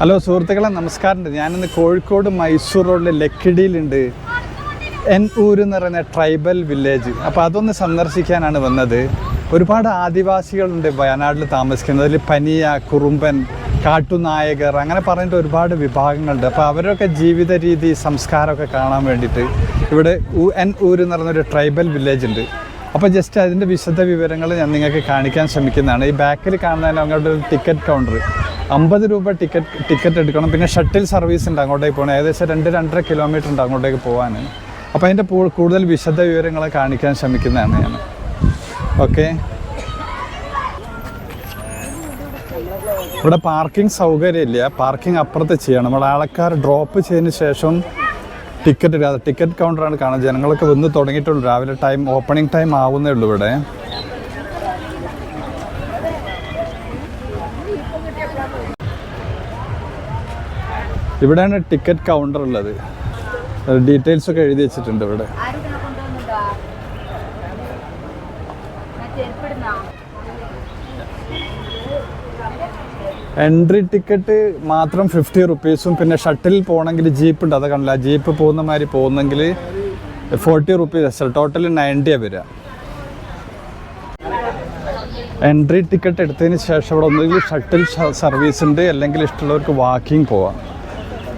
Hello സുഹൃത്തുക്കളെ നമസ്കാരമുണ്ട് ഞാനിന്ന് കോഴിക്കോട് മൈസൂർ റോഡിലെ ലക്കിടിയിലുണ്ട്. എൻ ഊര് എന്ന് പറയുന്ന ട്രൈബൽ വില്ലേജ്. അപ്പോൾ അതൊന്ന് സന്ദർശിക്കാനാണ് വന്നത്. ഒരുപാട് ആദിവാസികളുണ്ട് വയനാട്ടിൽ താമസിക്കുന്നത്. അതിൽ പനിയ കുറുമ്പൻ കാട്ടുനായകർ അങ്ങനെ പറഞ്ഞിട്ട് ഒരുപാട് വിഭാഗങ്ങളുണ്ട്. അപ്പോൾ അവരൊക്കെ ജീവിത രീതി സംസ്കാരമൊക്കെ കാണാൻ വേണ്ടിയിട്ട് ഇവിടെ എൻ ഊര് എന്ന് പറയുന്നൊരു ട്രൈബൽ വില്ലേജ് ഉണ്ട്. അപ്പോൾ ജസ്റ്റ് അതിന്റെ വിശദ വിവരങ്ങൾ ഞാൻ നിങ്ങൾക്ക് കാണിക്കാൻ ശ്രമിക്കുന്നതാണ്. ഈ ബാക്കിൽ കാണുന്നതിന് അങ്ങോട്ട് ഒരു ടിക്കറ്റ് കൗണ്ടർ അമ്പത് രൂപ ടിക്കറ്റ് ടിക്കറ്റ് എടുക്കണം. പിന്നെ ഷട്ടിൽ സർവീസ് ഉണ്ട് അങ്ങോട്ടേക്ക് പോകണം. ഏകദേശം രണ്ട് രണ്ടര കിലോമീറ്റർ ഉണ്ട് അങ്ങോട്ടേക്ക് പോകാൻ. അപ്പോൾ അതിന്റെ കൂടുതൽ വിശദ വിവരങ്ങളെ കാണിക്കാൻ ശ്രമിക്കുന്നതാണ് ഞാൻ. ഓക്കെ ഇവിടെ പാർക്കിംഗ് സൗകര്യമില്ല. പാർക്കിംഗ് അപ്പുറത്ത് ചെയ്യണം. നമ്മൾ ആൾക്കാർ ഡ്രോപ്പ് ചെയ്തതിന് ശേഷം ടിക്കറ്റ് ടിക്കറ്റ് കൗണ്ടറാണ് കാണാൻ ജനങ്ങളൊക്കെ വന്ന് തുടങ്ങിയിട്ടുള്ളൂ. രാവിലെ ടൈം ഓപ്പണിംഗ് ടൈം ആവുന്നേ ഉള്ളൂ ഇവിടെ. ഇവിടെയാണ് ടിക്കറ്റ് കൗണ്ടർ ഉള്ളത്. ഡീറ്റെയിൽസ് ഒക്കെ എഴുതി വെച്ചിട്ടുണ്ട് ഇവിടെ. എൻട്രി ടിക്കറ്റ് മാത്രം ഫിഫ്റ്റി റുപ്പീസും പിന്നെ ഷട്ടിൽ പോകണമെങ്കിൽ ജീപ്പ് ഉണ്ട്. അത് കണ്ടില്ല? ജീപ്പ് പോകുന്ന മാതിരി പോകുന്നെങ്കിൽ ഫോർട്ടി റുപ്പീസ് ടോട്ടൽ നയന്റിയാണ് വരിക. എൻട്രി ടിക്കറ്റ് എടുത്തതിന് ശേഷം ഇവിടെ ഒന്നുകിൽ ഷട്ടിൽ സർവീസ് ഉണ്ട് അല്ലെങ്കിൽ ഇഷ്ടമുള്ളവർക്ക് വാക്കിംഗ് പോവാം.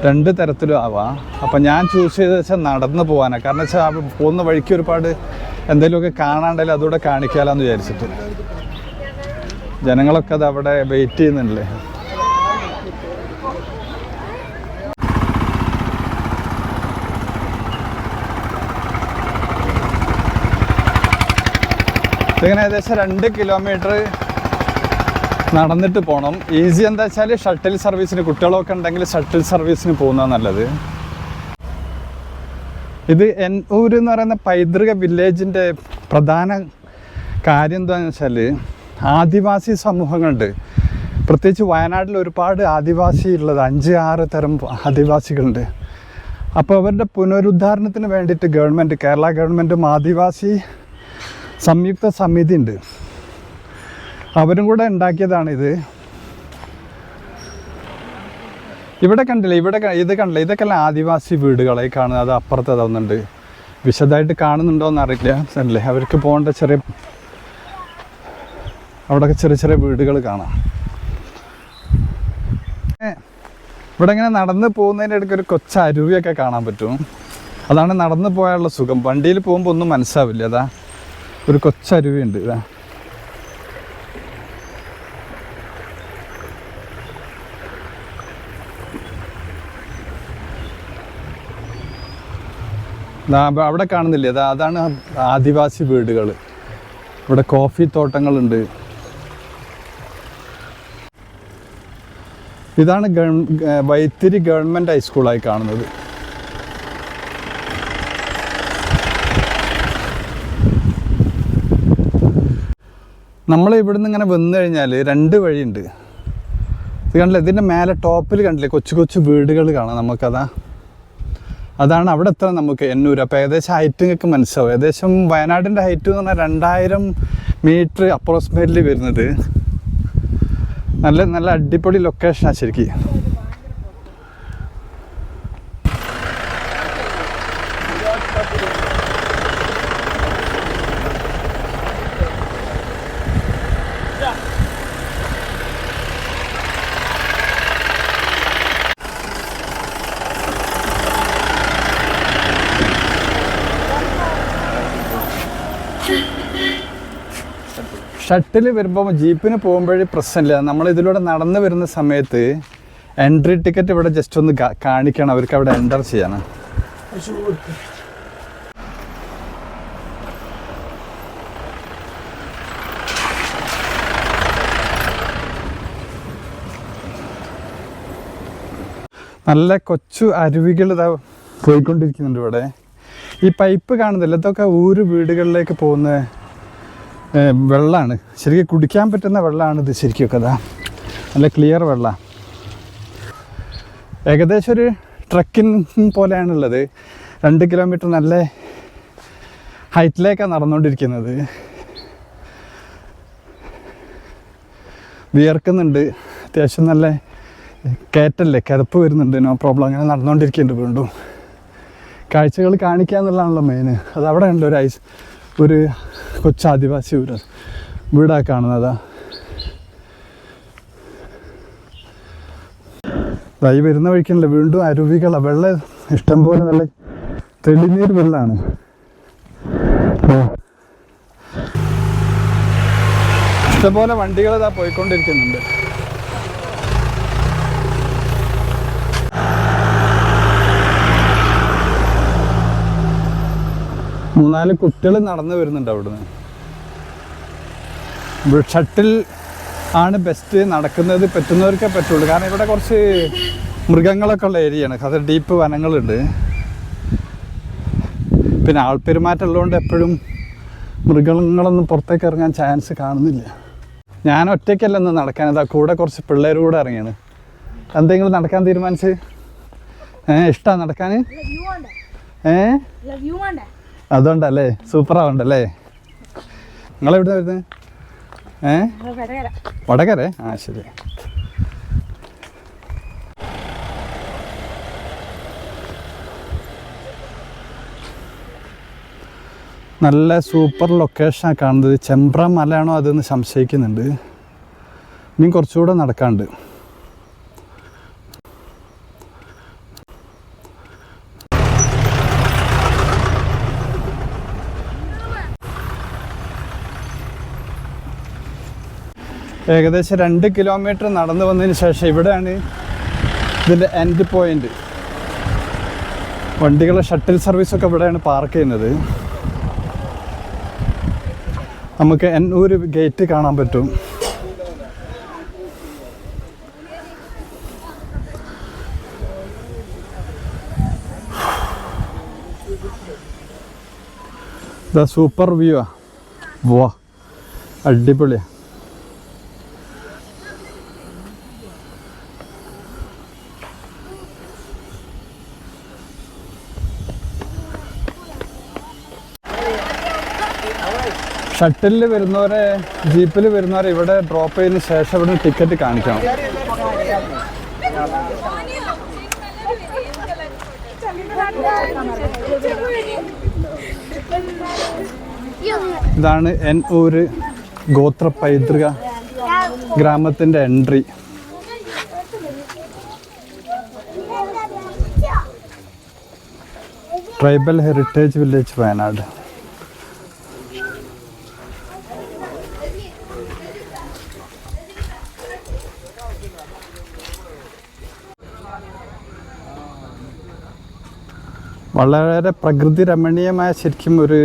രണ്ട് തരത്തിലും ആവാം. അപ്പം ഞാൻ ചൂസ് ചെയ്തത് വെച്ചാൽ നടന്ന് പോകാനാണ് കാരണം വെച്ചാൽ പോകുന്ന വഴിക്ക് ഒരുപാട് എന്തെങ്കിലുമൊക്കെ കാണാണ്ടെങ്കിൽ അതുകൂടെ കാണിക്കാമെന്ന് വിചാരിച്ചിട്ട്. ജനങ്ങളൊക്കെ അത് അവിടെ വെയിറ്റ് ചെയ്യുന്നുണ്ടല്ലേ? ഇതിങ്ങനെ ഏകദേശം രണ്ട് കിലോമീറ്റർ നടന്നിട്ട് പോകണം ഈസി എന്താ വെച്ചാൽ ഷട്ടിൽ സർവീസിന് കുട്ടികളൊക്കെ ഉണ്ടെങ്കിൽ ഷട്ടിൽ സർവീസിന് പോകുന്നതാണ് നല്ലത്. ഇത് ഊര് എന്ന് പറയുന്ന പൈതൃക വില്ലേജിന്റെ പ്രധാന കാര്യം എന്താണെന്ന് വെച്ചാൽ ആദിവാസി സമൂഹങ്ങളുണ്ട്. പ്രത്യേകിച്ച് വയനാട്ടിൽ ഒരുപാട് ആദിവാസി ഉള്ളത്. അഞ്ച് ആറ് തരം ആദിവാസികളുണ്ട്. അപ്പോൾ അവരുടെ പുനരുദ്ധാരണത്തിന് വേണ്ടിയിട്ട് ഗവൺമെന്റ് കേരള ഗവൺമെന്റും ആദിവാസി സംയുക്ത സമിതി ഉണ്ട് അവരും കൂടെ ഉണ്ടാക്കിയതാണിത്. ഇവിടെ കണ്ടില്ല ഇവിടെ ഇത് കണ്ടില്ല ഇതൊക്കെ അല്ല ആദിവാസി വീടുകളെ കാണുന്നത് അത് അപ്പുറത്ത് അതൊന്നുണ്ട് വിശദമായിട്ട് കാണുന്നുണ്ടോ എന്ന് അറിയില്ല അല്ലേ അവർക്ക് പോകേണ്ട ചെറിയ അവിടെയൊക്കെ ചെറിയ ചെറിയ വീടുകൾ കാണാം. ഇവിടെ ഇങ്ങനെ നടന്ന് പോകുന്നതിന്റെ ഇടയ്ക്ക് ഒരു കൊച്ച അരുവിയൊക്കെ കാണാൻ പറ്റും. അതാണ് നടന്നു പോയാലുള്ള സുഖം. വണ്ടിയിൽ പോകുമ്പോൾ ഒന്നും മനസ്സാവില്ല അതാ. ഒരു കൊച്ചരുവി ഉണ്ട് ഇതാ. അവിടെ കാണുന്നില്ലേ? അതാ അതാണ് ആദിവാസി വീടുകൾ ഇവിടെ കോഫി തോട്ടങ്ങളുണ്ട്. ഇതാണ് ഗവൺ വൈത്തിരി ഗവൺമെന്റ് ഹൈസ്കൂളായി കാണുന്നത്. നമ്മൾ ഇവിടുന്ന് ഇങ്ങനെ വന്നു കഴിഞ്ഞാൽ രണ്ട് വഴിയുണ്ട്. ഇത് കണ്ടില്ല? ഇതിന്റെ മേലെ ടോപ്പിൽ കണ്ടില്ലേ? കൊച്ചു കൊച്ചു വീടുകൾ കാണാം നമുക്കതാ. അതാണ് അവിടെ എത്ര നമുക്ക്. എണ്ണൂറ് അപ്പോൾ ഏകദേശം ഹൈറ്റ് നിങ്ങൾക്ക് മനസ്സിലാവും. ഏകദേശം വയനാടിന്റെ ഹൈറ്റ് എന്ന് പറഞ്ഞാൽ രണ്ടായിരം മീറ്റർ അപ്രോക്സിമേറ്റ്ലി വരുന്നത്. നല്ല നല്ല അടിപൊളി ലൊക്കേഷനാണ് ശരിക്കും. ഷട്ടിൽ വരുമ്പോൾ ജീപ്പിന് പോകുമ്പോഴേ പ്രശ്നമില്ല. നമ്മൾ ഇതിലൂടെ നടന്നു വരുന്ന സമയത്ത് എൻട്രി ടിക്കറ്റ് ഇവിടെ ജസ്റ്റ് ഒന്ന് കാണിക്കണം. അവർക്ക് അവിടെ എന്റർ ചെയ്യണം. നല്ല കൊച്ചു അരുവികൾ ഇതാ പോയിക്കൊണ്ടിരിക്കുന്നുണ്ട് ഇവിടെ. ഈ പൈപ്പ് കാണുന്നില്ല? ഇതൊക്കെ ഊര് വീടുകളിലേക്ക് പോകുന്ന വെള്ളമാണ് ശരിക്കും കുടിക്കാൻ പറ്റുന്ന വെള്ളമാണ് ഇത് ശരിക്കും കഥ നല്ല ക്ലിയർ വെള്ളം. ഏകദേശം ഒരു ട്രക്കിംഗ് പോലെയാണുള്ളത്. രണ്ട് കിലോമീറ്റർ നല്ല ഹൈറ്റിലേക്കാണ് നടന്നുകൊണ്ടിരിക്കുന്നത് വിയർക്കുന്നുണ്ട്. അത്യാവശ്യം നല്ല കയറ്റല്ലേ? കിതപ്പ് വരുന്നുണ്ട്. നോ പ്രോബ്ലം അങ്ങനെ നടന്നുകൊണ്ടിരിക്കുന്നുണ്ട് വീണ്ടും. കാഴ്ചകൾ കാണിക്കുക എന്നുള്ളതാണല്ലോ മെയിൻ അത് അവിടെ ഉണ്ട് ഒരു ഐസ് ഒരു കൊച്ചു ഒരു വീട് കാണുന്നത്. ഈ വരുന്ന വഴിക്കല്ലേ വീണ്ടും അരുവികളാണ് വെള്ളം ഇഷ്ടംപോലെ നല്ല തെളിനീർ വെള്ളമാണ് ഇഷ്ടംപോലെ വണ്ടികൾ ഇതാ പോയിക്കൊണ്ടിരിക്കുന്നുണ്ട്. മൂന്നാൽ കുട്ടികൾ നടന്നു വരുന്നുണ്ട് അവിടുന്ന്. ഷട്ടിൽ ആണ് ബെസ്റ്റ് നടക്കുന്നത് പറ്റുന്നവർക്കേ പറ്റുള്ളൂ. കാരണം ഇവിടെ കുറച്ച് മൃഗങ്ങളൊക്കെ ഉള്ള ഏരിയയാണ് അത് ഡീപ്പ് വനങ്ങളുണ്ട്. പിന്നെ ആൾപ്പെരുമാറ്റം ഉള്ളതുകൊണ്ട് എപ്പോഴും മൃഗങ്ങളൊന്നും പുറത്തേക്ക് ഇറങ്ങാൻ ചാൻസ് കാണുന്നില്ല. ഞാൻ ഒറ്റയ്ക്കല്ല ഒന്ന് നടക്കാൻ. ഇതാ കൂടെ കുറച്ച് പിള്ളേർ കൂടെ ഇറങ്ങിയാണ്. എന്തെങ്കിലും നടക്കാൻ തീരുമാനിച്ച്? ഏ ഇഷ്ടമാണ് നടക്കാൻ ഏഹ് ഏ? വ്യൂ സൂപ്പർ ആവണ്ടല്ലേ? നിങ്ങൾ എവിടെ വരുന്നത് ഏ? വടകര? ആ ശരി. നല്ല സൂപ്പർ ലൊക്കേഷനാണ് കാണുന്നത്. ചെമ്പ്ര മലയാണോ അതെന്ന് സംശയിക്കുന്നുണ്ട്. ഇനി കുറച്ചുകൂടെ നടക്കാണ്ട് ഏകദേശം രണ്ട് കിലോമീറ്റർ നടന്നു വന്നതിന് ശേഷം ഇവിടെയാണ് ഇതിന്റെ എൻഡ് പോയിന്റ് വണ്ടികളുടെ ഷട്ടിൽ സർവീസൊക്കെ ഇവിടെയാണ് പാർക്ക് ചെയ്യുന്നത്. നമുക്ക് എന്നൂർ ഗേറ്റ് കാണാൻ പറ്റും. സൂപ്പർ വ്യൂ ആ. വാ അടിപൊളിയാ. ഷട്ടിലിൽ വരുന്നവരെ ജീപ്പിൽ വരുന്നവരെ ഇവിടെ ഡ്രോപ്പ് ചെയ്തതിന് ശേഷം ഇവിടെ ടിക്കറ്റ് കാണിക്കണം. ഇതാണ് എൻ ഊര് ഗോത്ര പൈതൃക ഗ്രാമത്തിന്റെ entry tribal heritage village Wayanad. വളരെ പ്രകൃതി രമണീയമായ ശരിക്കും ഒരു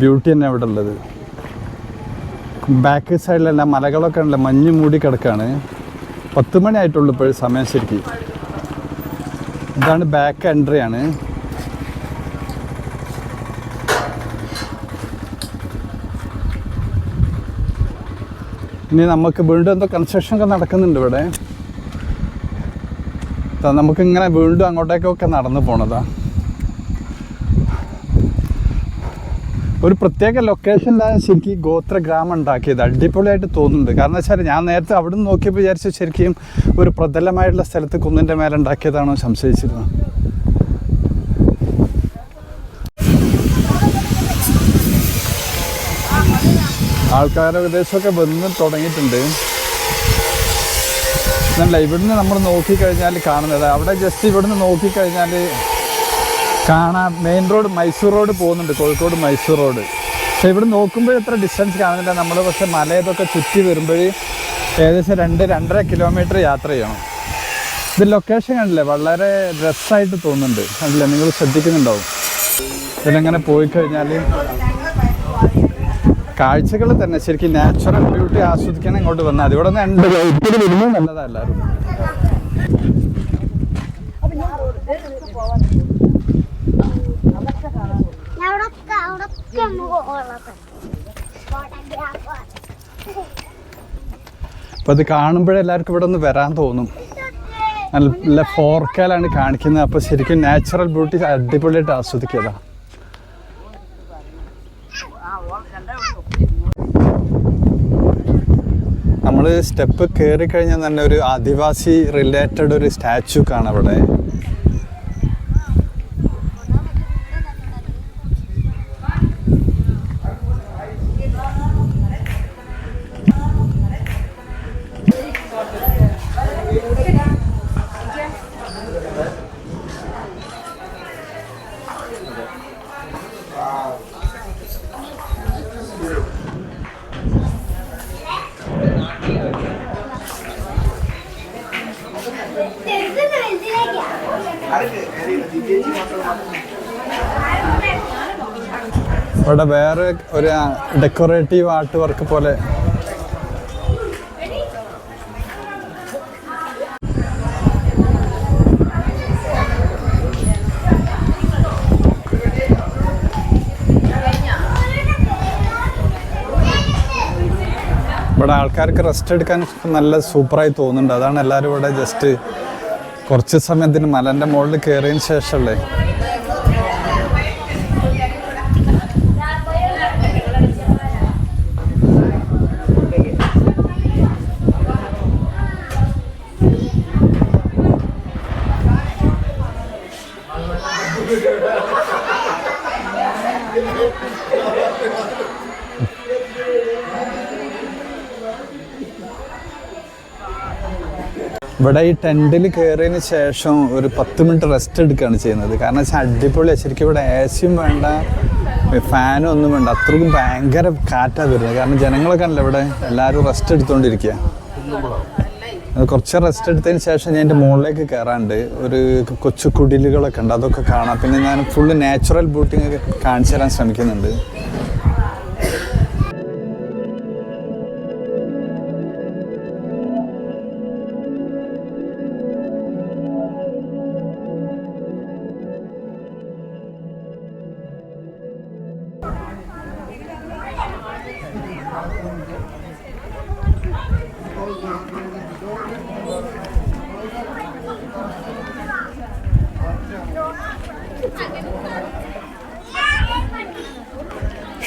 ബ്യൂട്ടി തന്നെ അവിടെ ഉള്ളത്. ബാക്ക് സൈഡിലെല്ലാം മലകളൊക്കെ ഉണ്ടല്ലോ മഞ്ഞ് മൂടി കിടക്കാണ്. പത്ത് മണിയായിട്ടുള്ളൂ ഇപ്പോഴും സമയം ശരിക്കും. ഇതാണ് ബാക്ക് എൻട്രി ആണ്. ഇനി നമുക്ക് വീണ്ടും എന്തോ കൺസ്ട്രക്ഷൻ ഒക്കെ നടക്കുന്നുണ്ട് ഇവിടെ. നമുക്ക് നമുക്കിങ്ങനെ വീണ്ടും അങ്ങോട്ടേക്കൊക്കെ നടന്നു പോണതാ. ഒരു പ്രത്യേക ലൊക്കേഷനിലാണ് ശരിക്കും ഗോത്ര ഗ്രാമം ഉണ്ടാക്കിയത്. അടിപൊളിയായിട്ട് തോന്നുന്നുണ്ട്. കാരണം വെച്ചാൽ ഞാൻ നേരത്തെ അവിടെ നിന്ന് നോക്കിയപ്പോൾ വിചാരിച്ചു ശരിക്കും ഒരു പ്രതലമായിട്ടുള്ള സ്ഥലത്ത് കുന്നിന്റെ മേലെ ഉണ്ടാക്കിയതാണോ സംശയിച്ചിരുന്നത് ആൾക്കാരുടെ ഏകദേശമൊക്കെ വന്ന് തുടങ്ങിയിട്ടുണ്ട്. എന്നല്ല ഇവിടുന്ന് നമ്മൾ നോക്കിക്കഴിഞ്ഞാൽ കാണുന്നത്. അവിടെ ജസ്റ്റ് ഇവിടുന്ന് നോക്കിക്കഴിഞ്ഞാൽ കാണാം മെയിൻ റോഡ് മൈസൂർ റോഡ് പോകുന്നുണ്ട് കോഴിക്കോട് മൈസൂർ റോഡ് പക്ഷെ ഇവിടെ നോക്കുമ്പോൾ എത്ര ഡിസ്റ്റൻസ് കാണുന്നില്ല. നമ്മൾ പക്ഷെ മലയതൊക്കെ ചുറ്റി വരുമ്പോൾ ഏകദേശം രണ്ട് രണ്ടര കിലോമീറ്റർ യാത്ര ചെയ്യണം. ഇത് ലൊക്കേഷൻ കണ്ടില്ലേ? വളരെ രസമായിട്ട് തോന്നുന്നുണ്ട്. കണ്ടില്ലേ? നിങ്ങൾ ശ്രദ്ധിക്കുന്നുണ്ടാവും. ഇതിലെങ്ങനെ പോയി കഴിഞ്ഞാൽ കാഴ്ചകൾ തന്നെ. ശരിക്കും നാച്ചുറൽ ബ്യൂട്ടി ആസ്വദിക്കാൻ ഇങ്ങോട്ട് വന്നാൽ ഇവിടെ നിന്ന് രണ്ട് വൈപ്പിൽ വരുന്നത് അപ്പോൾ അത് കാണുമ്പോഴേ എല്ലാവർക്കും ഇവിടെ ഒന്ന് വരാൻ തോന്നും. നല്ല ഫോർക്കാലാണ് കാണിക്കുന്നത്. അപ്പോൾ ശരിക്കും നാച്ചുറൽ ബ്യൂട്ടി അടിപൊളിയായിട്ട് ആസ്വദിക്കുക നമ്മൾ നമ്മൾ സ്റ്റെപ്പ് കയറി കഴിഞ്ഞാൽ തന്നെ ഒരു ആദിവാസി റിലേറ്റഡ് ഒരു സ്റ്റാച്ചു കാണാം അവിടെ. ഇവിടെ വേറെ ഒരു ഡെക്കറേറ്റീവ് ആർട്ട് വർക്ക് പോലെ. ഇവിടെ ആൾക്കാർക്ക് റെസ്റ്റ് എടുക്കാൻ നല്ല സൂപ്പറായി തോന്നുന്നുണ്ട്. അതാണ് എല്ലാവരും ഇവിടെ ജസ്റ്റ് കുറച്ച് സമയത്തിന് മലന്റെ മുകളിൽ കയറിയതിന് ശേഷമല്ലേ? ഇവിടെ ഈ ടെന്റിൽ കയറിയതിന് ശേഷം ഒരു പത്ത് മിനിറ്റ് റെസ്റ്റ് എടുക്കുകയാണ് ചെയ്യുന്നത്. കാരണം വെച്ചാൽ അടിപൊളിയാണ് ശരിക്കും ഇവിടെ എ സിയും വേണ്ട ഫാനും ഒന്നും വേണ്ട. അത്രയ്ക്കും ഭയങ്കര കാറ്റാണ് വരുന്നത്. കാരണം ജനങ്ങളൊക്കെ അല്ല ഇവിടെ? എല്ലാവരും റെസ്റ്റ് എടുത്തുകൊണ്ടിരിക്കുക കുറച്ച് റെസ്റ്റ് എടുത്തതിന് ശേഷം ഞാൻ എന്റെ മുകളിലേക്ക് കയറാണ്ട് ഒരു കൊച്ചു കുടിലുകളൊക്കെ ഉണ്ട്. അതൊക്കെ കാണാം. പിന്നെ ഞാൻ ഫുള്ള് നാച്ചുറൽ ബൂട്ടിങ് ഒക്കെ കാണിച്ചു തരാൻ ശ്രമിക്കുന്നുണ്ട്.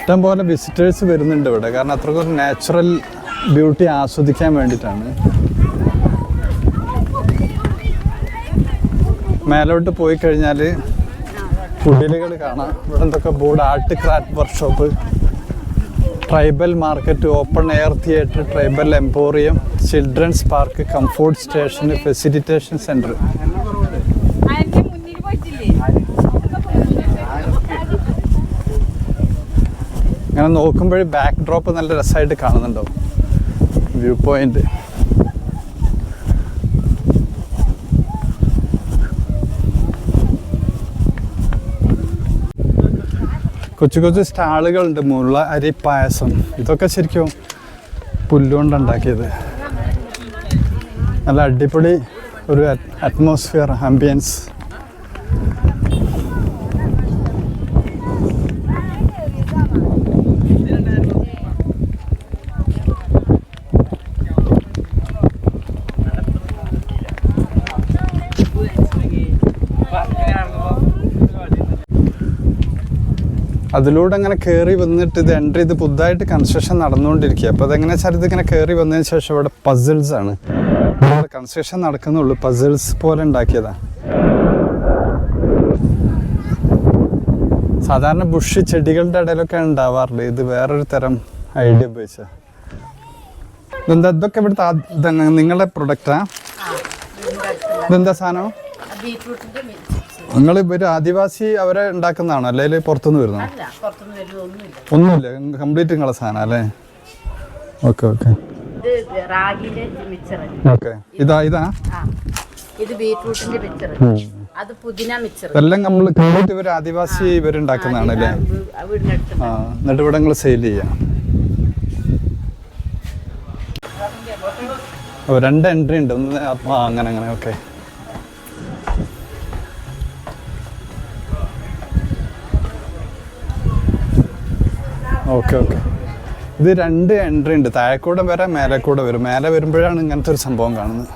ഇഷ്ടം പോലെ വിസിറ്റേഴ്സ് വരുന്നുണ്ട് ഇവിടെ. കാരണം അത്രയ്ക്ക് നാച്ചുറൽ ബ്യൂട്ടി ആസ്വദിക്കാൻ വേണ്ടിയിട്ടാണ്. മേലോട്ട് പോയി കഴിഞ്ഞാൽ കുടിലുകൾ കാണാം. ഇവിടെ എന്തൊക്കെ board art craft workshop tribal market open air theatre tribal emporium children's park comfort station facilitation centre അങ്ങനെ നോക്കുമ്പോൾ ബാക്ക് ഡ്രോപ്പ് നല്ല രസമായിട്ട് കാണുന്നുണ്ടോ വ്യൂ പോയിന്റ് കൊച്ചു കൊച്ചു സ്റ്റാളുകളുണ്ട്. മുള്ള അരി പായസം. ഇതൊക്കെ ശരിക്കും പുല്ലുകൊണ്ട് ഉണ്ടാക്കിയത്. നല്ല അടിപൊളി ഒരു അറ്റ്മോസ്ഫിയർ ആംബിയൻസ് അതിലൂടെ അങ്ങനെ കയറി വന്നിട്ട് ഇത് എൻട്രി ഇത് പുതുതായിട്ട് കൺസ്ട്രക്ഷൻ നടന്നുകൊണ്ടിരിക്കുക അപ്പോൾ അതെങ്ങനെ വെച്ചാൽ ഇതിങ്ങനെ കയറി വന്നതിന് ശേഷം ഇവിടെ പസിൽസ് ആണ്. കൺസ്ട്രക്ഷൻ നടക്കുന്നുള്ളൂ. പസിൽസ് പോലെ ഉണ്ടാക്കിയതാണ് സാധാരണ ബുഷ് ചെടികളുടെ ഇടയിലൊക്കെ ഉണ്ടാവാറുണ്ട്. ഇത് വേറൊരു തരം ഐഡിയ ഉപയോഗിച്ച. ഇതെന്താ? ഇതൊക്കെ ഇവിടുത്തെ നിങ്ങളുടെ പ്രൊഡക്റ്റാ ഇതെന്താ സാധനം? ബീറ്റ്റൂട്ടിന്റെ നിങ്ങൾ ഇവർ ആദിവാസി അവരെ ഉണ്ടാക്കുന്നതാണോ? അല്ലെങ്കിൽ പുറത്തുനിന്ന് വരുന്നോ അല്ല പുറത്തുനിന്ന് ഒന്നുമില്ല. ഒന്നുമില്ല. കംപ്ലീറ്റ് നിങ്ങളെ സാധനം അല്ലേ? Okay okay. ഇത് റാഗിന്റെ മിച്ചർ ഓക്കെ. ഇതാ ഇതാ. ആ ഇത് ബീറ്റ്റൂട്ടിന്റെ മിച്ചർ അത് പുതിന മിച്ചർ ഇതെല്ലാം നമ്മൾ കംപ്ലീറ്റ് ഇവർ ആദിവാസി ഇവരുണ്ടാക്കുന്നതാണ് അല്ലേ? വീടിനടുത്ത് ആ എന്നിട്ട് ഇവിടെ നിങ്ങൾ സെയിൽ ചെയ്യാം. ഓ രണ്ട് എൻട്രി ഉണ്ട്. ഒന്ന് ആ അങ്ങനെ അങ്ങനെ ഓക്കെ. Okay okay. ഇത് രണ്ട് എൻട്രി ഉണ്ട്. താഴെക്കൂടെ വരാം മേലെ കൂടെ വരും. മേലെ വരുമ്പോഴാണ് ഇങ്ങനത്തെ ഒരു സംഭവം കാണുന്നത്.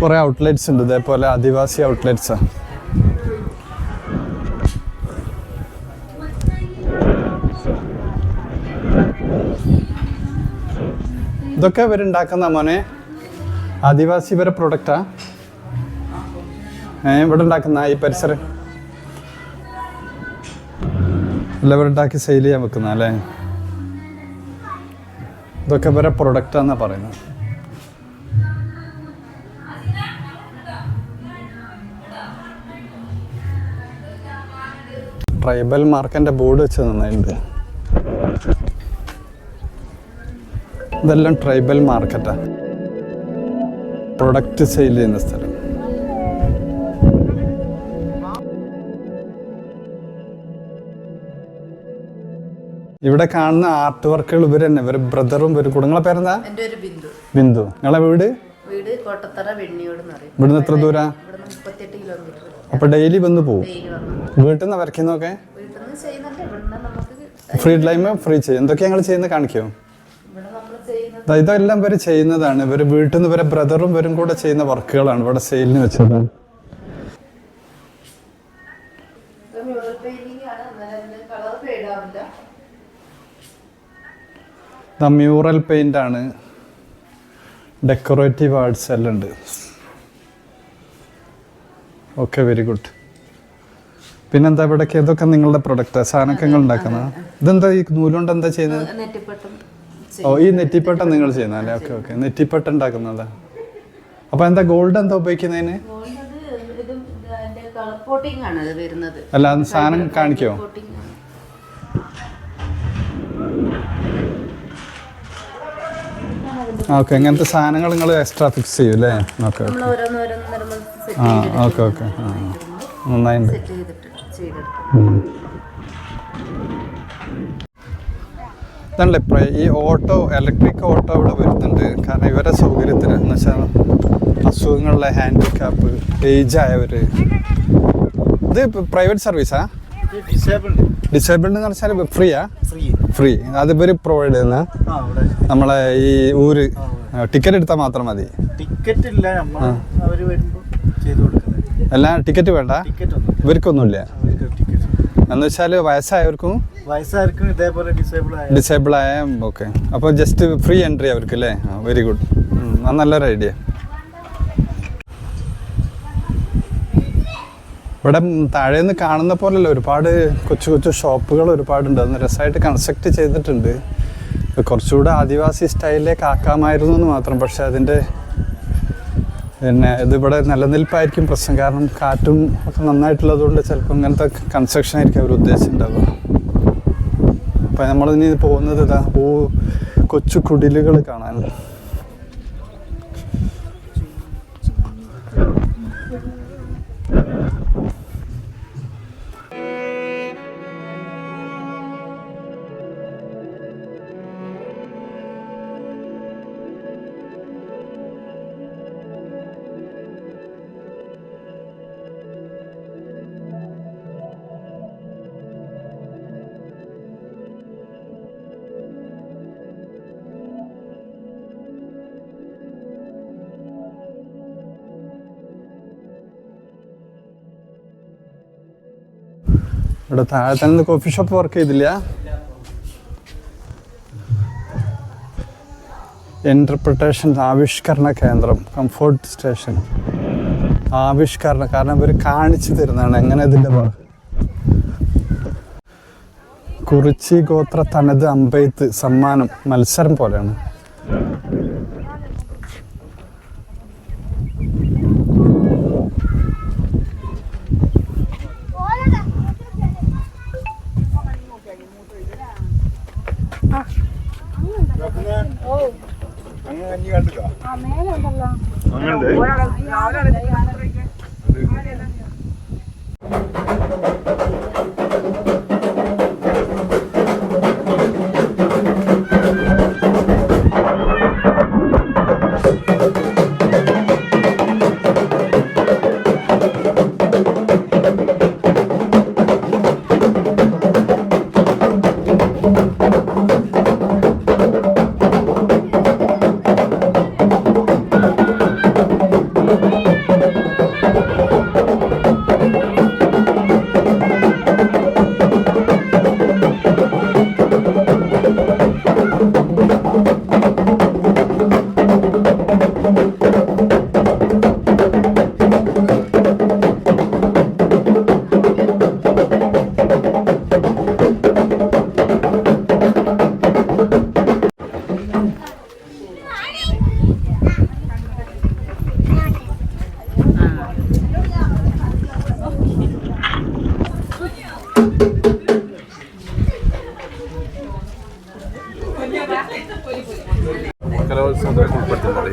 കുറേ ഔട്ട്ലെറ്റ്സ് ഉണ്ട്. ഇതേപോലെ ആദിവാസി ഔട്ട്ലെറ്റ്സ് ഇതൊക്കെ ഇവരുണ്ടാക്കുന്ന മോനെ. ആദിവാസി വരെ പ്രൊഡക്റ്റാ ഇവിടെ ഉണ്ടാക്കുന്ന ഈ പരിസരം. ഇവരുണ്ടാക്കി സെയിൽ ചെയ്യാൻ വെക്കുന്ന അല്ലേ? ഇതൊക്കെ ഇവരെ പ്രൊഡക്റ്റാന്നാ പറയുന്നത്. ട്രൈബൽ മാർക്കിന്റെ ബോർഡ് വെച്ച് നന്നായിട്ടുണ്ട് ഇതെല്ലാം ട്രൈബൽ മാർക്കറ്റാ പ്രൊഡക്റ്റ് സെയിൽ ചെയ്യുന്ന സ്ഥലം. ഇവിടെ കാണുന്ന ആർട്ട് വർക്കുകൾ ഇവർ തന്നെ ഇവർ ബ്രദറും ഇവർ കുടുങ്ങളെ പേരെന്താ? എന്റെ ഒരു ബിന്ദു. നിങ്ങളെ വീട്? ഇവിടുന്ന് എത്ര ദൂര? അപ്പൊ ഡെയിലി വന്ന് പോവും? വീട്ടിൽ നിന്ന് വരയ്ക്കുന്നൊക്കെ ഫ്രീ ടൈം ഫ്രീ ചെയ്യും എന്തൊക്കെയാ ഞങ്ങൾ ചെയ്യുന്നത് കാണിക്കോ? ഇതെല്ലാം ഇവർ ചെയ്യുന്നതാണ്. ഇവർ വീട്ടിൽ നിന്ന് ഇവരെ ബ്രദറും ഇവരും കൂടെ ചെയ്യുന്ന വർക്കുകളാണ് ഇവിടെ സെയിലിന് വെച്ചത് മ്യൂറൽ പെയിന്റിംഗ് ആണ് കളർ ഫെയ്ഡ് ആവില്ല ദ മ്യൂറൽ പെയിന്റ് ആണ് ഡെക്കറേറ്റീവ് ആർട്സ് എല്ലാം ഉണ്ട് ഓക്കെ വെരി ഗുഡ്. പിന്നെന്താ ഇവിടെ ഇതൊക്കെ നിങ്ങളുടെ പ്രൊഡക്റ്റ്? സാധനമൊക്കെ നിങ്ങൾ ഉണ്ടാക്കുന്ന ഇതെന്താ ഈ നൂലുകൊണ്ട് എന്താ ചെയ്യുന്നത്? ഓ ഈ നെറ്റിപ്പട്ട നിങ്ങൾ ചെയ്യുന്ന അല്ലേ? Okay okay. നെറ്റിപ്പട്ട ഉണ്ടാക്കുന്നതാ. അപ്പൊ എന്താ ഗോൾഡ് എന്താ ഉപയോഗിക്കുന്നതിന്? അല്ല സാധനം കാണിക്കോ? ഓക്കെ ഇങ്ങനത്തെ സാധനങ്ങൾ നിങ്ങൾ എക്സ്ട്രാ ഫിക്സ് ചെയ്യും അല്ലേ ഓക്കെ ആ ഓക്കെ ഓക്കെ ആ നന്നായിട്ടുണ്ട്. ഇതാണല്ലേ ഇപ്പം ഈ ഓട്ടോ ഇലക്ട്രിക് ഓട്ടോ ഇവിടെ വരുന്നുണ്ട്. കാരണം ഇവരെ സൗകര്യത്തിന് എന്ന് വെച്ചാൽ അസുഖങ്ങളിലെ ഹാൻഡിക്യാപ്പ് ഏജ് ആയവർ ഇത് പ്രൈവറ്റ് സർവീസാ ഡിസേബിൾഡ് ഡിസേബിൾഡ് എന്ന് പറഞ്ഞാൽ ഫ്രീയാ ഫ്രീ ഫ്രീ അത് ഇവർ പ്രൊവൈഡ് ചെയ്യുന്ന? നമ്മളെ ഈ ഊര് ടിക്കറ്റ് എടുത്താൽ മാത്രം മതി. ടിക്കറ്റ് ഇല്ല അവർ വരുമ്പോൾ ചെയ്തു കൊടുക്കുന്നത്. അല്ല ടിക്കറ്റ് വേണ്ട. ഇവർക്കൊന്നുമില്ല. എന്ന് വെച്ചാൽ വയസ്സായവർക്കും വയസ്സായവർക്കും ഇതേപോലെ ഡിസേബിൾ ആയ ഡിസേബിൾ ആയ ഓക്കെ അപ്പോൾ ജസ്റ്റ് ഫ്രീ എൻട്രി അവർക്ക് അല്ലേ വെരി ഗുഡ് അത് നല്ലൊരു ഐഡിയ ഇവിടെ താഴെ നിന്ന് കാണുന്ന പോലല്ല ഒരുപാട് കൊച്ചു കൊച്ചു ഷോപ്പുകൾ ഒരുപാടുണ്ട്. അന്ന് രസമായിട്ട് കൺസ്ട്രക്ട് ചെയ്തിട്ടുണ്ട്. കുറച്ചുകൂടെ ആദിവാസി സ്റ്റൈലിലേക്ക് ആക്കാമായിരുന്നു എന്ന് മാത്രം. പക്ഷെ അതിന്റെ പിന്നെ ഇതിവിടെ നിലനിൽപ്പായിരിക്കും പ്രശ്നം. കാരണം കാറ്റും ഒക്കെ നന്നായിട്ടുള്ളതുകൊണ്ട് ചിലപ്പോൾ ഇങ്ങനത്തെ കൺസ്ട്രക്ഷൻ ആയിരിക്കും അവർ ഉദ്ദേശിച്ചിട്ടുണ്ടാവുക. അപ്പം നമ്മളിനി പോകുന്നത് ഇതാ ഓ കൊച്ചു കുടിലുകൾ കാണാൻ. ഇവിടെ താഴെ തന്നെ കോഫി ഷോപ്പ് വർക്ക് ചെയ്തില്ല. എന്റർപ്രിട്ടേഷൻ ആവിഷ്കരണ കേന്ദ്രം കംഫോർട്ട് സ്റ്റേഷൻ ആവിഷ്കരണം കാരണം ഇവർ കാണിച്ചു തരുന്നതാണ് എങ്ങനെ ഇതിന്റെ കുറിച്ചി ഗോത്ര തനത് അമ്പെയ്ത്ത് സമ്മാനം മത്സരം പോലെയാണ്.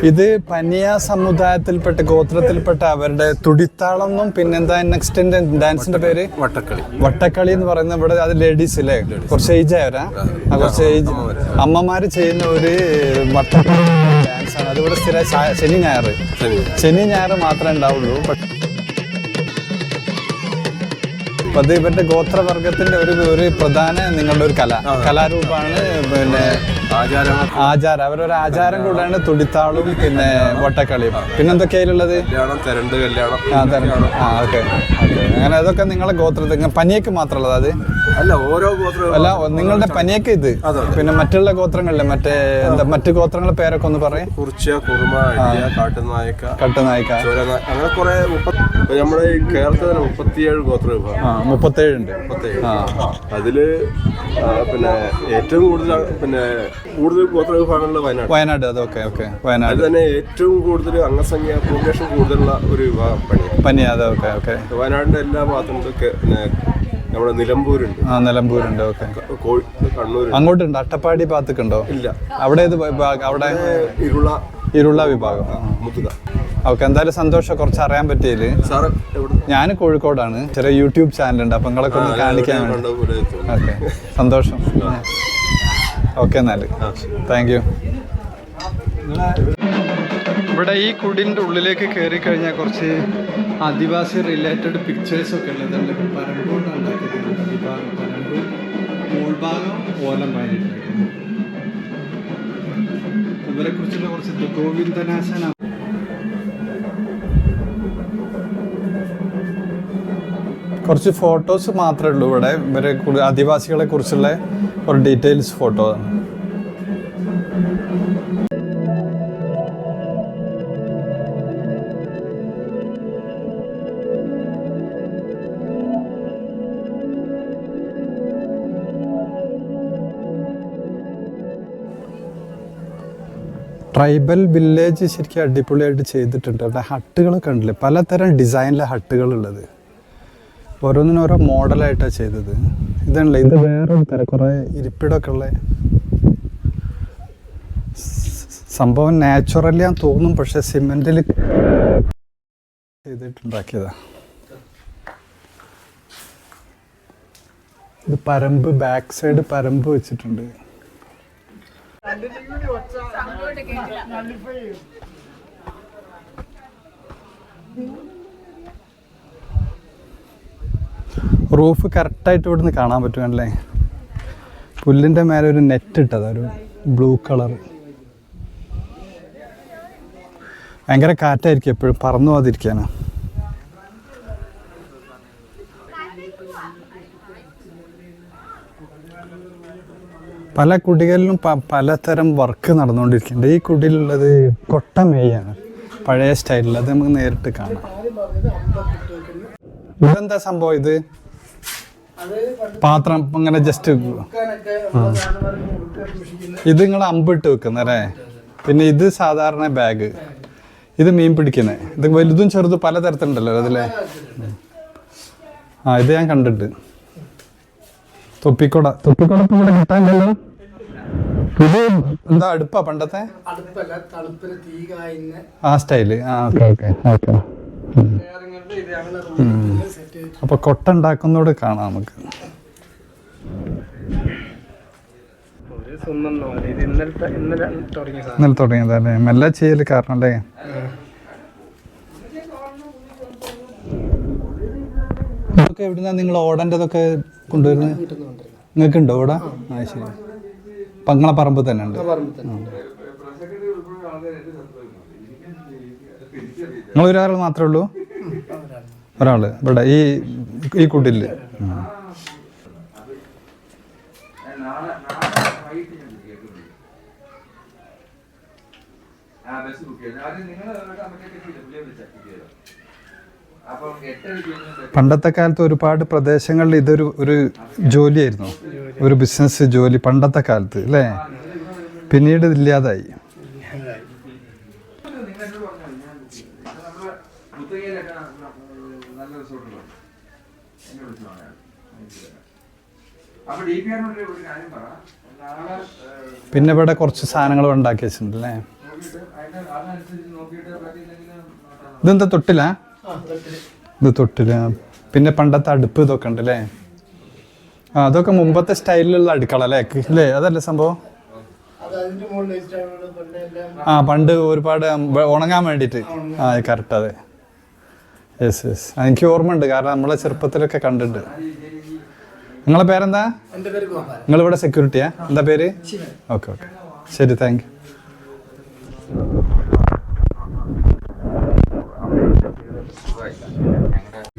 ഇത് പനിയ സമുദായത്തിൽപ്പെട്ട ഗോത്രത്തിൽപ്പെട്ട അവരുടെ തുടിത്താളെന്നും പിന്നെന്താ നെക്സ്റ്റ് ഡാൻസിന്റെ പേര്? വട്ടക്കളി. വട്ടക്കളി എന്ന് പറയുന്നത് ഇവിടെ അത് ലേഡീസ് അല്ലേ കുറച്ച് ഏജ് ആയവരാ. കുറച്ച് ഏജ് അമ്മമാര്. ചെയ്യുന്ന ഒരു വട്ടക്കളി ഡാൻസ് ആണ്. അതിവിടെ സ്ഥിര ശനി ഞായർ. ശനി. ഞായർ മാത്രമേ ഉണ്ടാവുള്ളൂ. അത് ഇവരുടെ ഗോത്രവർഗത്തിന്റെ ഒരു ഒരു പ്രധാന നിങ്ങളുടെ ഒരു കല. കലാരൂപമാണ് പിന്നെ ആചാരങ്ങൾ ആചാരം. അവരൊരു ആചാരം കൂടാണ് തുടിത്താളും പിന്നെ വട്ടക്കളിയും. കല്യാണം തെരണ്ട് കല്യാണം. ആ തെരണ്ട്. ആ ഓക്കെ. അങ്ങനെ അതൊക്കെ നിങ്ങളെ ഗോത്രത്തിൽ പനിയൊക്കെ മാത്രമുള്ളത് അത്? അല്ല ഓരോ ഗോത്രവും അല്ല നിങ്ങളുടെ പനിയൊക്കെ ഇത്? പിന്നെ മറ്റുള്ള ഗോത്രങ്ങളിലെ മറ്റേ എന്താ മറ്റു ഗോത്രങ്ങളെ പേരൊക്കെ ഒന്ന് പറയും. കുറിച്ച കുറുമ കാട്ടുനായക്ക കാട്ടുനായക്ക. അങ്ങനെ കുറെ നമ്മുടെ ഈ കേരളത്തിൽ മുപ്പത്തിയേഴ് ഗോത്ര വിഭാഗം മുപ്പത്തേഴ് ഉണ്ട്. മുപ്പത്തേഴ് അതിൽ പിന്നെ ഏറ്റവും കൂടുതൽ പിന്നെ കൂടുതൽ ഗോത്ര വിഭാഗങ്ങൾ വയനാട്. വയനാട് അത് ഓക്കെ ഓക്കെ. വയനാട്. തന്നെ ഏറ്റവും കൂടുതൽ അംഗസംഖ്യ പോപ്പുലേഷൻ കൂടുതലുള്ള ഒരു വിഭാഗം പനി പനി അതെ ഓക്കെ ഓക്കെ. വയനാടിന്റെ എല്ലാ ഭാഗത്തും പിന്നെ നമ്മുടെ നിലമ്പൂരുണ്ട്. ആ നിലമ്പൂരുണ്ട്. ഓക്കെ. കണ്ണൂർ അങ്ങോട്ടുണ്ട്. അട്ടപ്പാടി ഭാഗത്തേക്കുണ്ടോ? ഇല്ല. അവിടെ ഏത് അവിടെ ഇരുള ഇരുള വിഭാഗം. മുതുക. ഓക്കെ എന്തായാലും സന്തോഷം. കുറച്ച് അറിയാൻ എവിടെ ഞാൻ കോഴിക്കോടാണ്. ചെറിയ യൂട്യൂബ് ചാനലുണ്ട്. അപ്പം നിങ്ങളൊക്കെ ഒന്ന് കാണിക്കാൻ. ഓക്കെ. സന്തോഷം. ഓക്കെ എന്നാൽ താങ്ക് യു. ഇവിടെ ഈ കുടിന്റെ ഉള്ളിലേക്ക് കയറി കഴിഞ്ഞാൽ കുറച്ച് ആദിവാസി റിലേറ്റഡ് പിക്ചേഴ്സ് ഒക്കെ ഉള്ളത് പരമ്പൂണ്ടാണ് ഉണ്ടാക്കിയിട്ടുണ്ട്. അടിഭാഗം പരമ്പൂർ മുൾഭാഗം ഓലം വാരിയിട്ടുണ്ട് ഇവരെ കുറിച്ചുള്ള കുറച്ച് ഗോവിന്ദനാശന കുറച്ച് ഫോട്ടോസ് മാത്രമേ ഉള്ളൂ ഇവിടെ. ഇവരെ ആദിവാസികളെ കുറിച്ചുള്ള ഒരു ഡീറ്റെയിൽസ് ഫോട്ടോ ആണ്. ട്രൈബൽ വില്ലേജ് ശരിക്കും അടിപൊളിയായിട്ട് ചെയ്തിട്ടുണ്ട്. അവിടെ ഹട്ടുകളൊക്കെ ഉണ്ടല്ലേ പലതരം ഡിസൈനിലെ ഹട്ടുകളുള്ളത്. ഓരോന്നിനും ഓരോ മോഡലായിട്ടാണ് ചെയ്തത്. ഇതാണല്ലേ? ഇത് വേറെ തരം. കുറേ ഇരിപ്പിടമൊക്കെ ഉള്ള സംഭവം നാച്ചുറലി ആ തോന്നും പക്ഷെ സിമെന്റിൽ ചെയ്തിട്ടുണ്ടാക്കിയതാ. ഇത് പരമ്പ് ബാക്ക് സൈഡ് പരമ്പ് വെച്ചിട്ടുണ്ട്. റൂഫ് കറക്റ്റായിട്ട് ഇവിടുന്ന് കാണാൻ പറ്റുമല്ലേ പുല്ലിന്റെ മേലെ ഒരു നെറ്റ് ഇട്ടത് ഒരു ബ്ലൂ കളർ ഭയങ്കര കാറ്റായിരിക്കും എപ്പോഴും പറന്നു പോകാതിരിക്കാനാ. പല കുടികളിലും പലതരം വർക്ക് നടന്നുകൊണ്ടിരിക്കുന്നുണ്ട്. ഈ കുടിയിലുള്ളത് കൊട്ടമേയാണ് പഴയ സ്റ്റൈലിൽ അത് നമുക്ക് നേരിട്ട് കാണാം. ഇതെന്താ സംഭവം ഇത്? പാത്രം ഇങ്ങനെ ജസ്റ്റ് ഇത് നിങ്ങൾ അമ്പിട്ട് വെക്കുന്നല്ലേ പിന്നെ ഇത് സാധാരണ ബാഗ് ഇത് മീൻ പിടിക്കുന്നത് ഇത് വലുതും ചെറുതും പലതരത്തിലുണ്ടല്ലോ അതിലെ. ആ ഇത് ഞാൻ കണ്ടിട്ട്. തൊപ്പിക്കൊട. തൊപ്പിക്കൊട ഇപ്പൊ ഇവിടെ കിട്ടാനില്ലല്ലോ ഇത് എന്താ അടുപ്പാ പണ്ടത്തെ? ആ സ്റ്റൈൽ ആ. Okay okay okay. സെറ്റ് അപ്പൊ കൊട്ട ഉണ്ടാക്കുന്നതോട് കാണാം നമുക്ക്. ഇന്നലെ തുടങ്ങിയ സാധനം. ഇന്നലെ തുടങ്ങിയതല്ലേ മെല്ലെ ചെയ്യൽ കാരണം അല്ലേ? ഇതൊക്കെ എവിടുന്നാ നിങ്ങൾ ഓടേണ്ടതൊക്കെ കൊണ്ടുവരുന്നത്? നിങ്ങൾക്ക് ഉണ്ടോ ഇവിടെ? ആ ശരി. പങ്ങള പറമ്പ് തന്നെ ഉണ്ട്. നിങ്ങൾ ഒരാൾ മാത്രമേ ഉള്ളൂ? ഒരാൾ ഇവിടെ ഈ ഈ കൂട്ടിൽ ആ. ബസ് ബുക്ക് ചെയ്തു. ആദ്യം നിങ്ങൾ പണ്ടത്തെ കാലത്ത് ഒരുപാട് പ്രദേശങ്ങളിൽ ഇതൊരു ഒരു ജോലിയായിരുന്നു. ഒരു ബിസിനസ് ജോലി പണ്ടത്തെ കാലത്ത് അല്ലേ? പിന്നീട് ഇല്ലാതായി. പിന്നെ ഇവിടെ കുറച്ച് സാധനങ്ങൾ ഉണ്ടാക്കി വെച്ചിട്ടുണ്ട് അല്ലേ? ഇതെന്താ തൊട്ടില്ല ഇത് തൊട്ടില്ല പിന്നെ പണ്ടത്തെ അടുപ്പ് ഇതൊക്കെ ഉണ്ട് അല്ലേ ആ അതൊക്കെ മുമ്പത്തെ സ്റ്റൈലിലുള്ള അടുക്കള അല്ലേ? അല്ലേ? അതല്ലേ സംഭവം? ആ പണ്ട് ഒരുപാട് ഉണങ്ങാൻ വേണ്ടിയിട്ട്. ആ കറക്റ്റ് അതെ. യെസ് യെസ് എനിക്ക് ഓർമ്മയുണ്ട്. കാരണം നമ്മളെ ചെറുപ്പത്തിലൊക്കെ കണ്ടിട്ടുണ്ട് നിങ്ങളെ പേരെന്താ? നിങ്ങളിവിടെ സെക്യൂരിറ്റിയാ എന്താ പേര്? Okay okay. ശരി താങ്ക് ഓ പോരാ ടൂണേ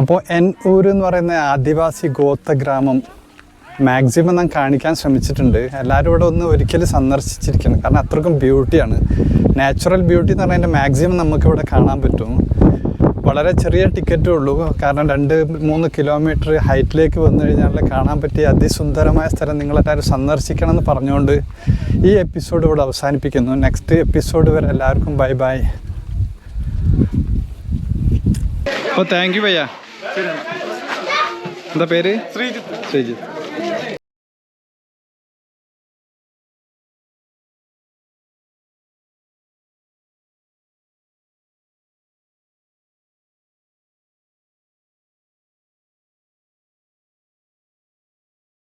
അപ്പോൾ എൻ ഊര് എന്ന് പറയുന്ന ആദിവാസി ഗോത്ര ഗ്രാമം മാക്സിമം ഞാൻ കാണിക്കാൻ ശ്രമിച്ചിട്ടുണ്ട്. എല്ലാവരും ഇവിടെ ഒന്ന് ഒരിക്കലും സന്ദർശിച്ചിരിക്കണം. കാരണം അത്രക്കും ബ്യൂട്ടിയാണ്. നാച്ചുറൽ ബ്യൂട്ടി എന്ന് പറഞ്ഞാൽ മാക്സിമം നമുക്കിവിടെ കാണാൻ പറ്റും. വളരെ ചെറിയ ടിക്കറ്റേ ഉള്ളൂ. കാരണം രണ്ട് മൂന്ന് കിലോമീറ്റർ ഹൈറ്റിലേക്ക് വന്നു കഴിഞ്ഞാൽ കാണാൻ പറ്റിയ അതിസുന്ദരമായ സ്ഥലം നിങ്ങളെല്ലാവരും സന്ദർശിക്കണം എന്ന് പറഞ്ഞുകൊണ്ട് ഈ എപ്പിസോഡ് ഇവിടെ അവസാനിപ്പിക്കുന്നു. നെക്സ്റ്റ് എപ്പിസോഡ് വരെ എല്ലാവർക്കും ബൈ ബൈ. അപ്പോൾ താങ്ക് യു ഭയ്യ എന്താ പേര്? ശ്രീജിത്ത്. ശ്രീജിത്ത്.